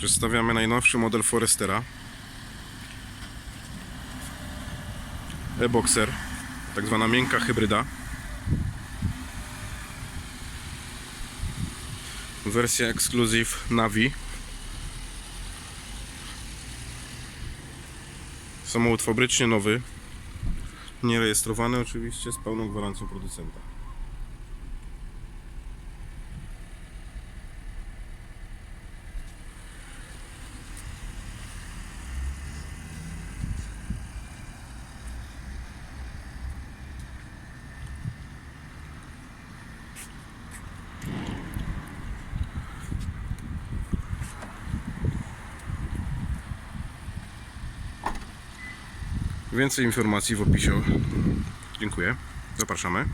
Przedstawiamy najnowszy model Forestera. E-Boxer, tak zwana miękka hybryda. Wersja Exclusive Navi. Samochód fabrycznie nowy. Nierejestrowany oczywiście z pełną gwarancją producenta. Więcej informacji w opisie. Dziękuję. Zapraszamy.